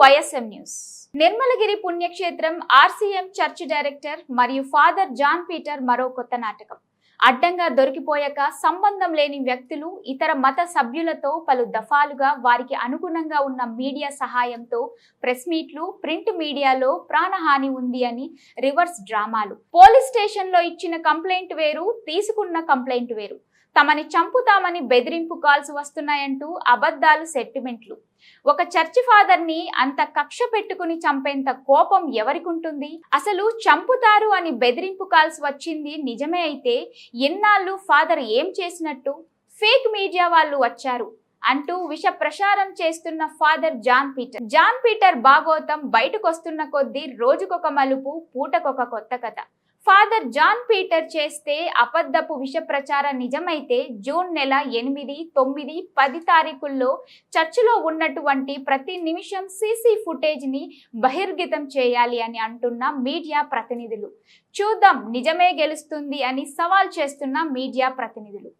YSM news. Nirmalagiri పుణ్యక్షేత్రం RCM church director మరియు father John Peter మరో కొత్త నాటకం. అడ్డంగా దొరికిపోయాక సంబంధం లేని వ్యక్తులు ఇతర మత సభ్యులతో పలు దఫాలుగా వారికి అనుగుణంగా ఉన్న మీడియా సహాయంతో ప్రెస్ మీట్లు ప్రింట్ మీడియాలో ప్రాణహాని ఉంది అని రివర్స్ డ్రామాలు. పోలీస్ స్టేషన్లో ఇచ్చిన కంప్లైంట్ వేరు తీసుకున్న కంప్లైంట్ వేరు. తమని చంపుతామని బెదిరింపు కాల్స్ వస్తున్నాయంటూ అబద్ధాలు సెట్టిమెంట్లు ఒక చర్చి ఫాదర్ని అంత కక్ష పెట్టుకుని చంపేంత కోపం ఎవరికుంటుంది? అసలు చంపుతారు అని బెదిరింపు కాల్స్ వచ్చింది నిజమే అయితే ఎన్నాళ్ళు ఫాదర్ ఏం చేసినట్టు? ఫేక్ మీడియా వాళ్ళు వచ్చారు అంటూ విష ప్రసారం చేస్తున్న father John Peter. John Peter భాగోతం బయటకొస్తున్న కొద్దీ రోజుకొక మలుపు పూటకొక కొత్త కథ. ఫాదర్ జాన్ పీటర్ చేస్తే అబద్ధపు విష ప్రచారం నిజమైతే జూన్ నెల ఎనిమిది తొమ్మిది పది తారీఖుల్లో చర్చిలో ఉన్నటువంటి ప్రతి నిమిషం సీసీ ఫుటేజ్ని బహిర్గతం చేయాలి అని అంటున్న మీడియా ప్రతినిధులు. చూద్దాం నిజమే గెలుస్తుంది అని సవాల్ చేస్తున్న మీడియా ప్రతినిధులు.